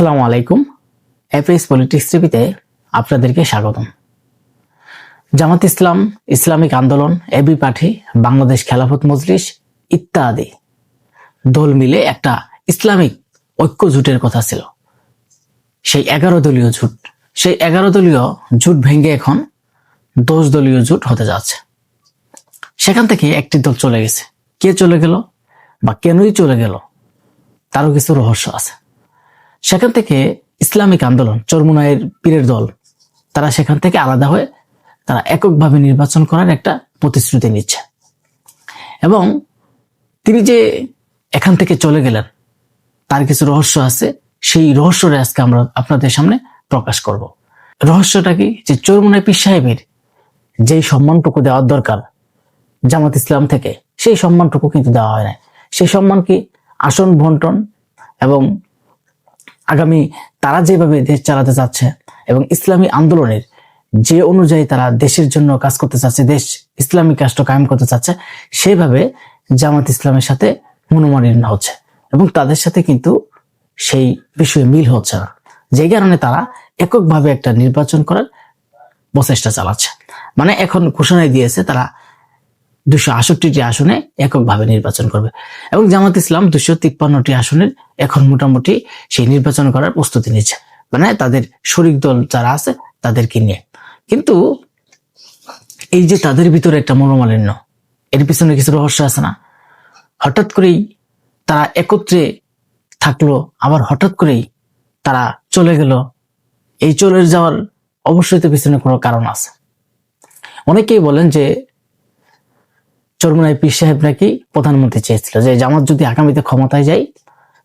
আসসালামু আলাইকুম। FS politics টিভিতে আপনাদেরকে স্বাগতম। Jamaat Islam, Islamic Andolan AB party, Bangladesh Khelafat Majlis ইত্যাদি দল মিলে একটা ইসলামিক ঐক্য জোটের কথা ছিল। সেই এগারো দলীয় জোট, সেই এগারো দলীয় জোট ভেঙে এখন দশ দলীয় জোট হতে যাচ্ছে। সেখান থেকে একটি দল চলে গেছে। কে চলে গেল বা কেনই চলে গেল, তারও কিছু রহস্য আছে। সেখান থেকে ইসলামিক আন্দোলন চরমুনায়ের পীরের দল, তারা সেখান থেকে আলাদা হয়ে তারা এককভাবে নির্বাচন করার একটা প্রতিশ্রুতি নিচ্ছে। এবং তিনি যে এখান থেকে চলে গেলেন, তার কিছু রহস্য আছে, সেই রহস্যটা আজকে আমরা আপনাদের সামনে প্রকাশ করব। রহস্যটা কি? যে চরমুনায় পীর সাহেবের যেই সম্মানটুকু দেওয়ার দরকার জামাত ইসলাম থেকে, সেই সম্মানটুকু কিন্তু দেওয়া হয় না সেই সম্মান কি? আসন বন্টন এবং আগামী তারা যেভাবে দেশ চালাতে চাচ্ছে এবং ইসলামী আন্দোলনের যে অনুযায়ী তারা দেশের জন্য কাজ করতে চাচ্ছে, দেশ ইসলামিক রাষ্ট্র কায়েম করতে চাচ্ছে সেইভাবে জামাত ইসলামের সাথে মনোমালিন্য হচ্ছে এবং তাদের সাথে কিন্তু সেই বিষয়ে মিল হচ্ছে না। যে কারণে তারা এককভাবে একটা নির্বাচন করার প্রচেষ্টা চালাচ্ছে। মানে এখন ঘোষণায় দিয়েছে তারা দুশো আষট্টিটি আসনে এককভাবে নির্বাচন করবে। এবং জামাত ইসলাম দুশো তিপ্পান্নটি আসনের এখন মোটামুটি সেই নির্বাচন করার প্রস্তুতি নিচ্ছে। মানে তাদের শরিক দল যারা আছে, তাদেরকে নিয়ে। কিন্তু এই যে তাদের ভিতরে একটা মনোমালিন্য, এর পিছনে কিছু রহস্য আছে না? হঠাৎ করেই তারা একত্রে থাকল, আবার হঠাৎ করেই তারা চলে গেল। এই চলে যাওয়ার অবশ্যই তো পিছনে কোনো কারণ আছে। অনেকেই বলেন যে চরমুনাই পীর সাহেব নাকি প্রধানমন্ত্রী চেয়েছিল যে জামাত যদি আগামীতে ক্ষমতায় যায়,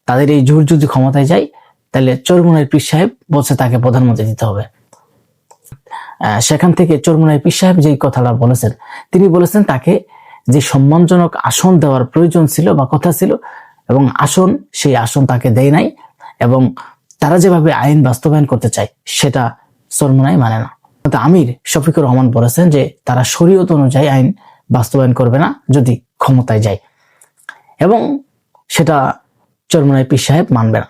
তাদের এই জোর যদি ক্ষমতায় যায়, তাহলে চরমুনাই পীর সাহেব বলছে তাকে প্রধানমন্ত্রী দিতে হবে। সেখান থেকে চরমুনাই পীর সাহেব যেই কথাটা বলেছেন, তিনি বলেছেন তাকে যে সম্মানজনক আসন দেওয়ার প্রয়োজন ছিল বা কথা ছিল, এবং আসন, সেই আসন তাকে দেয় নাই, এবং তারা যেভাবে আইন বাস্তবায়ন করতে চায়, সেটা চরমুনাই মানে না। আমির শফিকুর রহমান বলেছেন যে তারা শরীয়ত অনুযায়ী আইন বাস্তবায়ন করবে না যদি ক্ষমতায় যায়। এবং সেটা চরমনাই পীর সাহেব মানবে না।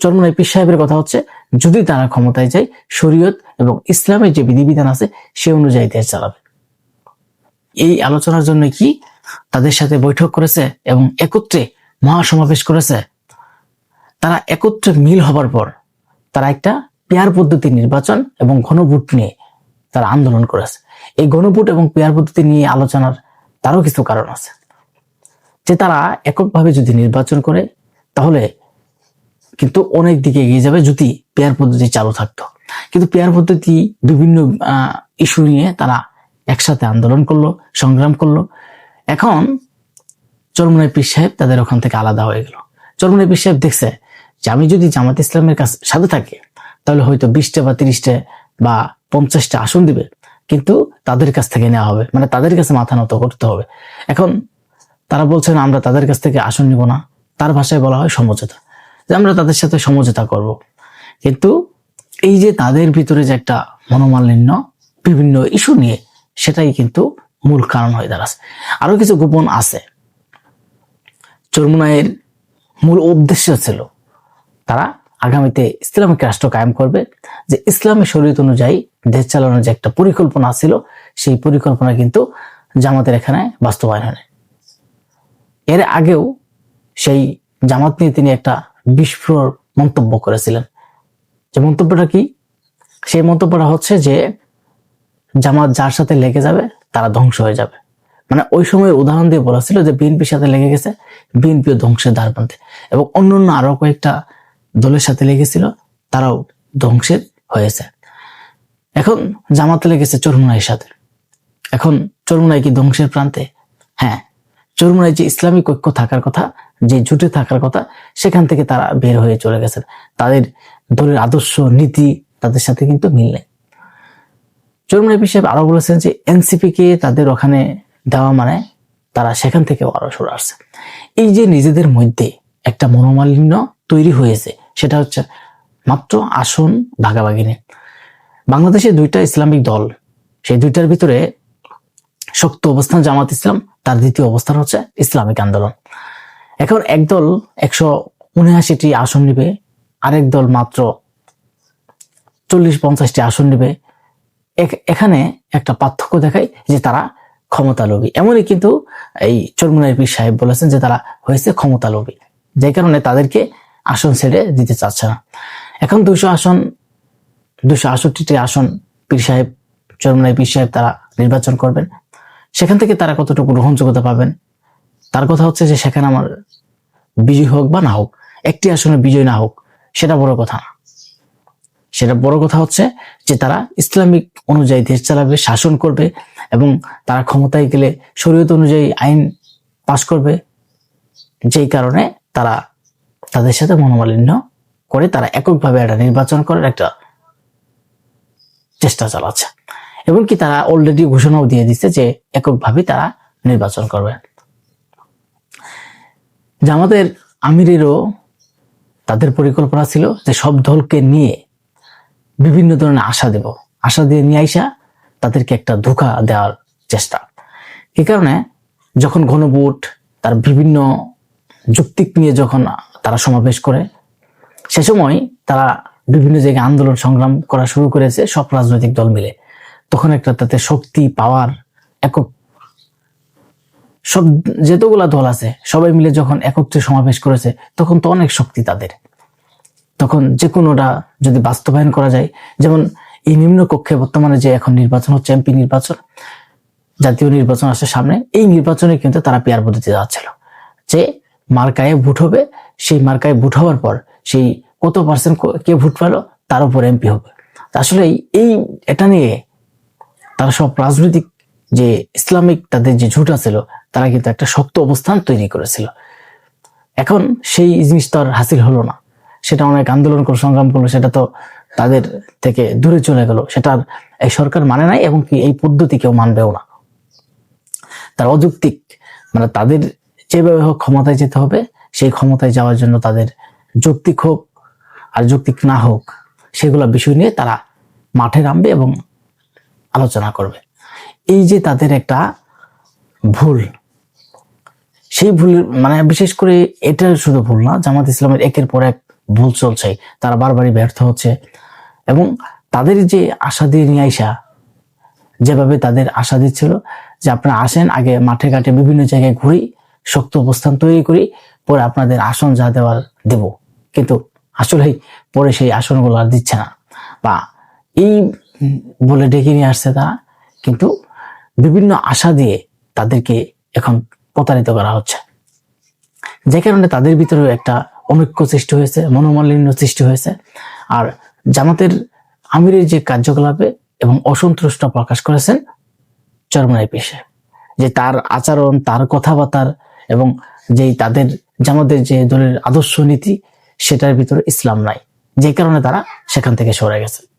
চরমনাই পীর সাহেবের কথা হচ্ছে, যদি তারা ক্ষমতায় যায়, শরীয়ত এবং ইসলামের যে বিধিবিধান আছে, সে অনুযায়ী দেশ চালাবে। এই আলোচনার জন্য কি তাদের সাথে বৈঠক করেছে এবং একত্রে মহাসমাবেশ করেছে? তারা একত্রে মিল হবার পর তারা একটা পেয়ার পদ্ধতি নির্বাচন এবং ঘনভোট নিয়ে তারা আন্দোলন করেছে। এই গণভোট এবং পেয়ার পদ্ধতি নিয়ে আলোচনার তারও কিছু কারণ আছে। যে তারা এককভাবে যদি নির্বাচন করে, তাহলে কিন্তু অনেক দিকে এগিয়ে যাবে যদি পেয়ার পদ্ধতি চালু থাকতো। কিন্তু পেয়ার পদ্ধতি বিভিন্ন ইস্যু নিয়ে তারা একসাথে আন্দোলন করল, সংগ্রাম করল। এখন চরমনাই পীর সাহেব তাদের ওখান থেকে আলাদা হয়ে গেল। চরমনাই পীর সাহেব দেখছে যে আমি যদি জামাত ইসলামের কাছে, সাথে থাকি, তাহলে হয়তো বিশটা বা তিরিশটা বা পঞ্চাশটা আসন দিবে, কিন্তু তাদের কাছ থেকে নেওয়া হবে। মানে তাদের কাছে মাথা নত করতে হবে। এখন তারা বলছেন আমরা তাদের কাছ থেকে আসন নিব না। তার ভাষায় বলা হয় সমঝোতা। যে আমরা তাদের সাথে সমঝোতা করব। কিন্তু এই যে তাদের ভিতরে যে একটা মনোমালিন্য, বিভিন্ন ইস্যু নিয়ে, সেটাই কিন্তু মূল কারণ হয়ে দাঁড়াচ্ছে। আরও কিছু গোপন আছে। চরমুনায়ের মূল উদ্দেশ্য ছিল তারা আগামীতে ইসলামিক রাষ্ট্র কায়েম করবে। যে ইসলামী শরীয়ত অনুযায়ী দেশ চালানোর যে একটা পরিকল্পনা ছিল, সেই পরিকল্পনা কিন্তু জামাতের এখানে বাস্তবায়ন হয় এর আগেও সেই জামাত নিয়ে তিনি একটা বিস্ফোর মন্তব্য করেছিলেন। যে মন্তব্যটা কি? সেই মন্তব্যটা হচ্ছে যে, জামাত যার সাথে লেগে যাবে, তারা ধ্বংস হয়ে যাবে। মানে ওই সময় উদাহরণ দিয়ে বলেছিল যে, বিএনপির সাথে লেগে গেছে, বিএনপিও ধ্বংসের দ্বার প্রান্তে এবং অন্যান্য আরও কয়েকটা দলের সাথে লেগেছিল, তারাও ধ্বংসের হয়েছে। এখন জামাতে লেগেছে চরমুনাইয়ের সাথে। এখন চরমুনাই কি ধ্বংসের প্রান্তে? হ্যাঁ চরমুনাই যে ইসলামিক ঐক্য থাকার কথা, যে জুটে থাকার কথা, সেখান থেকে তারা বের হয়ে চলে গেছেন তাদের দলের আদর্শ, নীতি, তাদের সাথে কিন্তু মিল নেই। চরমুনাই সাহেব আরও বলেছেন যে এনসিপি কে তাদের ওখানে দেওয়া মানে তারা সেখান থেকে আরও সরে আসছে। এই যে নিজেদের মধ্যে একটা মনোমালিন্য তৈরি হয়েছে সেটা হচ্ছে মাত্র আসন ভাগাভাগি নিয়ে বাংলাদেশে দুইটা ইসলামিক দল, সেই দুইটার ভিতরে শক্ত অবস্থান জামাত ইসলাম, তার দ্বিতীয় অবস্থান হচ্ছে ইসলামিক আন্দোলন। এখন একদল একশো উনআশিটি আসন নিবে, আরেক দল মাত্র চল্লিশ পঞ্চাশটি আসন নেবে। এখ- এখানে একটা পার্থক্য দেখায় যে তারা ক্ষমতা লোভী। এমনই কিন্তু এই চরমুনাই পীর সাহেব বলেছেন যে তারা হয়েছে ক্ষমতা লোভী। যে কারণে তাদেরকে আসন ছেড়ে দিতে চাচ্ছে না। এখন দুশো আসন দুশো আষট্টিটি আসন পীর সাহেব চরমুনাই পীর সাহেব তারা নির্বাচন করবেন। সেখান থেকে তারা কতটুকু গ্রহণযোগ্যতা পাবেন? তার কথা হচ্ছে যে সেখানে আমার বিজয় হোক বা না হোক, একটি আসনে বিজয় না হোক, সেটা বড় কথা না। সেটা বড় কথা হচ্ছে যে তারা ইসলামিক অনুযায়ী দেশ চালাবে, শাসন করবে এবং তারা ক্ষমতায় গেলে শরীয়ত অনুযায়ী আইন পাশ করবে। যেই কারণে তারা তাদের সাথে মনোমালিন্য করে তারা এককভাবে একটা নির্বাচন করার একটা চেষ্টা চালাচ্ছে। এবং কি তারা অলরেডি ঘোষণাও দিয়ে দিচ্ছে যে এককভাবে তারা নির্বাচন করবে। জামাতের আমিরেরও তাদের পরিকল্পনা ছিল যে সব দলকে নিয়ে বিভিন্ন ধরনের আশা দেব। আশা দিয়ে নিয়ে আইসা তাদেরকে একটা ধোকা দেওয়ার চেষ্টা। এই কারণে যখন গণভোট, তার বিভিন্ন যুক্তিক নিয়ে যখন তারা সমাবেশ করে। সে সময় তারা বিভিন্ন জায়গায় আন্দোলন সংগ্রাম করা শুরু করেছে সব রাজনৈতিক দল মিলে। তখন একটা তাতে শক্তি পাওয়ার একক সব যেতগুলা দল আছে, সবাই মিলে যখন একত্রে সমাবেশ করেছে, তখন তো অনেক শক্তি তাদের। তখন যে কোনোটা যদি বাস্তবায়ন করা যায়, যেমন এই নিম্ন কক্ষে বর্তমানে যে এখন নির্বাচন হচ্ছে, এমপি নির্বাচন, জাতীয় নির্বাচন আসছে সামনে, এই নির্বাচনে কিন্তু তারা পেয়ার পদ্ধতি যাচ্ছিল। যে মার্কায় ভোট হবে সেই মার্কায় ভোট হওয়ার পর সেই কত পার্সেন্ট কে ভোট পেল, তার উপর এমপি হবে। আসলে এই- এটা নিয়ে তারা সব রাজনৈতিক যে ইসলামিক তাদের যে ঝুট ছিল, তারা কিন্তু একটা শক্ত অবস্থান তৈরি করেছিল। এখন সেই জিনিস তো আর হাসিল হলো না। সেটা অনেক আন্দোলন করে সংগ্রাম করল, সেটা তো তাদের থেকে দূরে চলে গেল। সেটা এই সরকার মানে নাই, এবং কি এই পদ্ধতি কেউ মানবেও না। তার অযৌক্তিক মানে তাদের যেভাবে হোক ক্ষমতায় যেতে হবে সেই ক্ষমতায় যাওয়ার জন্য তাদের যৌক্তিক হোক আর যৌক্তিক না হোক, সেগুলো বিষয় নিয়ে তারা মাঠে নামবে এবং আলোচনা করবে। এই যে তাদের একটা ভুল, সেই ভুল মানে বিশেষ করে এটা শুধু ভুল না, জামাত ইসলামের একের পর এক ভুল চলছে, তারা বারবারই ব্যর্থ হচ্ছে এবং তাদের যে আশা দিয়ে নিয়ে আইসা, যেভাবে তাদের আশা দিচ্ছিল যে আপনারা আসেন, আগে মাঠে ঘাটে বিভিন্ন জায়গায় ঘুরি, শক্ত অবস্থান তৈরি করি পরে আপনাদের আসন যা দেওয়ার দেব। কিন্তু আসলেই পরে সেই আসনগুলো আর দিচ্ছে না। বা এই বলে ডেকে নিয়ে আসছে তারা, কিন্তু বিভিন্ন আশা দিয়ে তাদেরকে এখন প্রতারিত করা হচ্ছে। যে কারণে তাদের ভিতরে একটা অনৈক্য সৃষ্টি হয়েছে, মনোমালিন্য সৃষ্টি হয়েছে। আর জামাতের আমিরের যে কার্যকলাপে এবং অসন্তুষ্ট প্রকাশ করেছেন চরমনাই পেশে যে তার আচরণ, তার কথাবার্তার এবং যেই তাদের জামাতের যে দলের আদর্শ নীতি, সেটার ভিতরে ইসলাম নাই। যে কারণে তারা সেখান থেকে সরে গেছে।